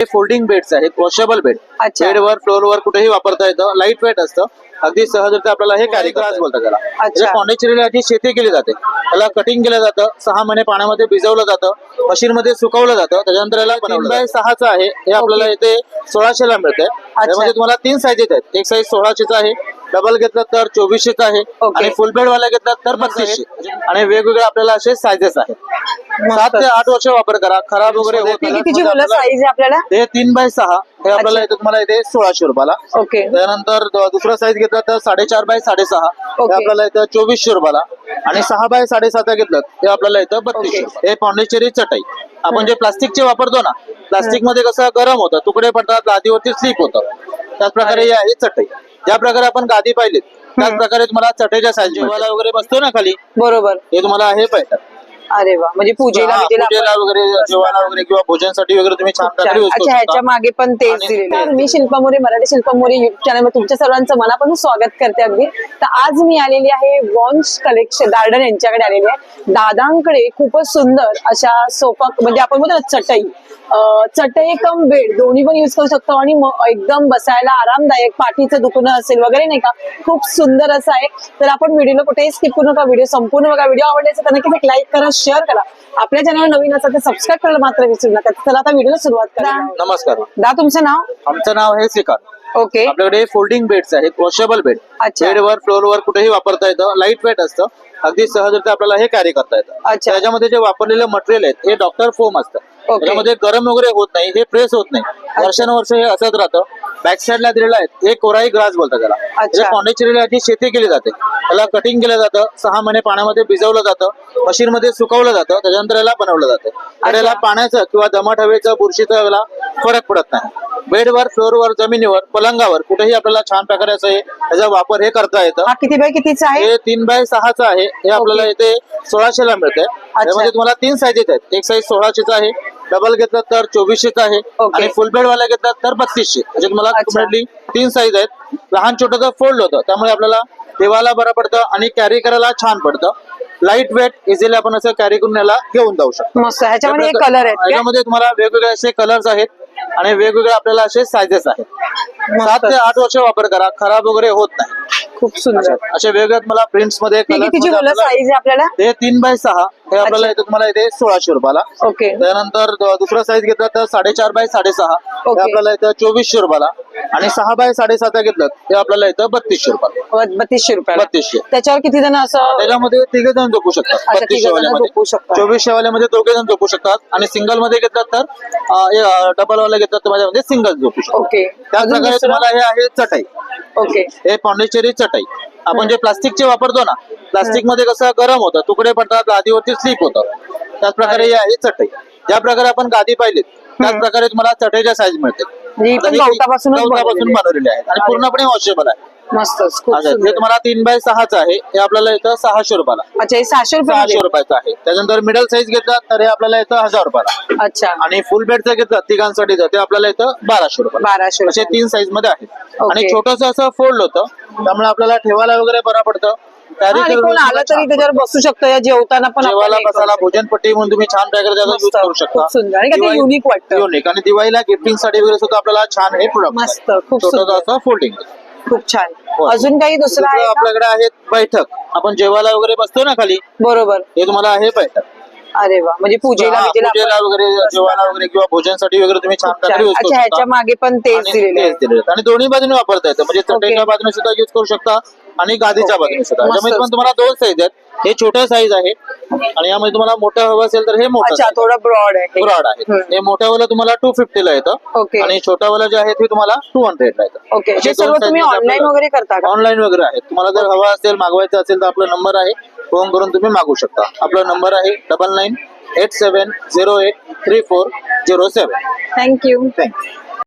हे folding beds आहेत washable bed अच्छा. बेडवर फ्लोअरवर कुठेही वापरता येतं. लाइट वेट असतं. अगदी सहजरित्या आपल्याला हे कॅरी करायचं बोलतात त्याला. त्याच्या पॉंडिचेरीला शेती केली जाते. त्याला कटिंग केलं जातं. सहा महिने पाण्यामध्ये भिजवलं जातं. मशीन मध्ये सुकवलं जातं. त्याच्यानंतर याला तीन बाय सहाचं आहे. हे आपल्याला इथे सोळाशेला मिळतंय. त्यामध्ये तुम्हाला तीन साईजेस आहेत. एक साईज सोळाशेचा आहे. डबल घेतलं तर चोवीसशेचा आहे. आणि फुल बेड वाला घेतला तर बत्तीसशे आणि वेगवेगळे आपल्याला असे साईजेस आहेत. सात ते आठ वर्ष वापर करा. खराब वगैरे होत ती नाही. कितीची बोला साईज आहे आपल्याला? हे तीन बाय सहा. हे आपल्याला इथे तुम्हाला इथे सोळाशे रुपयाला. ओके. त्यानंतर द- दुसरा साईज घेतला तर साडेचार बाय साडेसहा. हे ओके. आपल्याला इथं चोवीसशे रुपयाला. आणि सहा बाय साडेसात घेतलं ते आपल्याला इथं बत्तीसशे. हे पॉंडिचेरी चटई. आपण जे प्लास्टिकचे वापरतो ना प्लास्टिकमध्ये कसं गरम होतं तुकडे पडतात गादीवरती स्लिप होतं. त्याच प्रकारे ही आहे चटई. ज्या प्रकारे आपण गादी पाहिलीत त्याच प्रकारे तुम्हाला चटईच्या साईज वगैरे बसतो ना खाली बरोबर. हे तुम्हाला हे पाहिजे. अरे वा. म्हणजे पूजेला हा, बिजेला पूजेला आपण- वगैरे जेवायला वगैरे किंवा भोजनासाठी वगैरे तुम्ही छान प्रकारे use करू अच्छा ह्याच्या शकता. मागे पण तेच आणि- दिलेलं आहे. मी शिल्पा मोरे मराठी शिल्पा मोरे युट्यूब चॅनल तुमच्या सर्वांचं मनापासून स्वागत करते अगदी. तर आज मी आलेली आहे वॉन्स कलेक्शन गार्डन यांच्याकडे आलेली आहे. दादांकडे खूपच सुंदर अशा सोफा म्हणजे आपण बोलतो ना चटई. चटई कम बेड. दोन्ही पण युज करू शकतो आणि एकदम बसायला आरामदायक पाठीचं दुखणं असेल वगैरे नाही का खूप सुंदर असं आहे. तर आपण व्हिडिओला कुठेही स्किप करू नका. व्हिडिओ संपूर्ण बघा. व्हिडिओ आवडले असेल तर नक्कीच एक लाईक करा शेअर करा. आपल्या चॅनल नवीन असेल तर सबस्क्राईब करायला मात्र विसरू नका. चला आता व्हिडिओला सुरुवात करा. नमस्कार. दा तुमचं नाव? आमचं नाव आहे श्रीकांत. ओके आपल्याकडे फोल्डिंग बेड्स आहेत. Washable bed. बेडवर फ्लोअरवर कुठेही वापरता येतं. लाइट वेट असतं. अगदी सहजरित्या आपल्याला हे कॅरी करता येतं. अच्छा. त्याच्यामध्ये जे वापरलेले मटेरियल आहेत हे डॉक्टर फोम असतं. ओके. त्याच्यामध्ये गरम वगैरे होत नाही हे प्रेस होत नाही. वर्षानुवर्ष हे असत राहतं. बॅक साईडला दिलेलं आहे हे कोराई ग्रास बोलतात त्याला. अच्छा. पॉंडिचेरीला याची शेती केली जाते त्याला कटिंग केलं जातं. सहा महिने पाण्यामध्ये भिजवलं जातं. मशीन मध्ये सुकवलं जातं. त्याच्यानंतर याला बनवलं जातं. तर याला पाण्याचं किंवा दमट हवेचं बुरशीचं याला फरक पडत नाही. बेडवर फ्लोअरवर जमिनीवर पलंगावर कुठेही आपल्याला छान प्रकारे असं हे याचा वापर हे करता येतं. हा किती बाय कितीचा आहे? हे तीन बाय सहाचं आहे. हे आपल्याला इथे सोळाशेला मिळतंय. त्यामध्ये तुम्हाला तीन साईजेस आहेत. एक साईज सोळाशेचा आहे. डबल घेतलं तर चोवीसशेचा आहे. आणि फुल बेड वाला घेतला तर बत्तीसशे. म्हणजे तुम्हाला. कम्प्लिटली तीन साईज आहेत. लहान छोटं फोल्ड होतं. त्यामुळे आपल्याला ठेवायला बरं पडतं आणि कॅरी करायला छान पडतं. लाइट वेट इझिली आपण असं कॅरी करून याला घेऊन जाऊ शकतो. ह्याच्यामध्ये कलर आहेत तुम्हाला वेगवेगळे असे कलर्स आहेत आणि वेगवेगळे आपल्याला असे सायझेस आहेत. सात ते आठ वर्ष वापर करा. खराब वगैरे होत नाही. खूप सुंदर. असे वेगवेगळ्या तुम्हाला प्रिंट्समध्ये ती कितीची मध्ये बोला साईज आपल्याला? हे तीन बाय सहा. हे आपल्याला. इथे तुम्हाला इथे सोळाशे रुपयाला. ओके. त्यानंतर दुसरा साईज घेतला तर साडेचार बाय साडेसहा. हे. आपल्याला इथं चोवीसशे रुपयाला. आणि सहा बाय साडेसात घेतलं ते आपल्याला इथं बत्तीसशे रुपयाला. बत्तीसशे रुपये बत्तीसशे. त्याच्यावर किती जण असं त्याच्यामध्ये तिघे जण झोपू शकतात. बत्तीसशे वाल्यामध्ये. चोवीसशे वाल्यामध्ये दोघे जण झोपू शकतात. आणि सिंगलमध्ये घेतलात तर डबल वाला घेतलात तर माझ्यामध्ये सिंगल झोपू शकतात. ओके. त्याच प्रकारे? तुम्हाला हे आहे चटई. ओके. हे पॉंडिचेरी चटई. आपण जे प्लास्टिकचे वापरतो ना प्लास्टिकमध्ये कसं गरम होतं तुकडे पडतात गादीवरती स्लिप होतं. त्याच प्रकारे ही आहे चटई. ज्या प्रकारे आपण गादी पाहिलीत त्याच प्रकारे तुम्हाला चटईच्या साईज मिळते ही पण गवतापासूनच गवतापासून बनवलेली आहे. बनवलेली आहे. आणि पूर्णपणे वॉशेबल आहे. मस्तच खूप अच्छा, हे सुंदर. तुम्हाला तीन बाय सहाचं आहे. हे आपल्याला इथं सहाशे रुपयाला. अच्छा हे सहाशे रुपये सहाशे रुपयाचं आहे. त्याच्यानंतर मिडल साईज घेतला तर हे आपल्याला इथं हजार रुपयाला. अच्छा. आणि फुल बेडचं घेतलं तिघांसाठी ते आपल्याला इथं बाराशे रुपये बाराशे असे रुपये तीन साईजमध्ये आहेत. ओके. आणि छोटस असं फोल्ड होतं त्यामुळे आपल्याला ठेवायला वगैरे बरं पडतं आणि कोण आलं तरी त्याच्यावर बसू शकतं या जेवताना पण जेवायला हे करू बसायला. भोजनपट्टी म्हणून तुम्ही छान प्रकारे त्याचा मस्त. यूज करू शकता खूप सुंदर. आणि का ते दिवाळी- unique वाटतं. युनिक आणि दिवाळीला गिफ्टिंगसाठी वगैरे सुद्धा आपल्याला छान हे प्रोडक्ट खूप सुंदर. असं फोल्डिंग खूप छान हो. अजून काही दुसरं आहे का? आपल्याकडे आहेत बैठक आपण जेवायला वगैरे बसतो ना खाली बरोबर हे तुम्हाला आहे बैठक अरे वा. म्हणजे पूजेला हा, बिजेला पूजेला आपण- वगैरे जेवायला वगैरे किंवा भोजनासाठी वगैरे तुम्ही छान प्रकारे करू अच्छा ह्याच्या शकता मागे पण तेच आणि दिलेलं आहे. तेच दिलेलं आहे. आणि दोन्ही बाजूने वापरता येतं. म्हणजे चटईच्या. बाजूने सुद्धा यूज करू शकता आणि गादीच्या. बाजूने सुद्धा. मस्त. पण तुम्हाला दोन साईज आहेत. हे छोटं साईज आहे. आणि यामध्ये तुम्हाला मोठं हवं असेल तर हे मोठं थोडं ब्रॉड आहे. ब्रॉड आहे. हम्म. हे मोठ्यावाला तुम्हाला टू फिफ्टी ला येतं. ओके. आणि छोट्यावाला जे आहे ते तुम्हाला टू हंड्रेड ला येतं. ओके. हे सर्व तुम्ही ऑनलाईन आपल्याला- वगैरे करता का? ऑनलाईन वगैरे आहे तुम्हाला जर हवा असेल मागवायचं असेल तर आपला नंबर आहे. फोन करून तुम्ही मागू शकता. आपला नंबर आहे double nine eight seven zero eight three four zero seven thank you thank you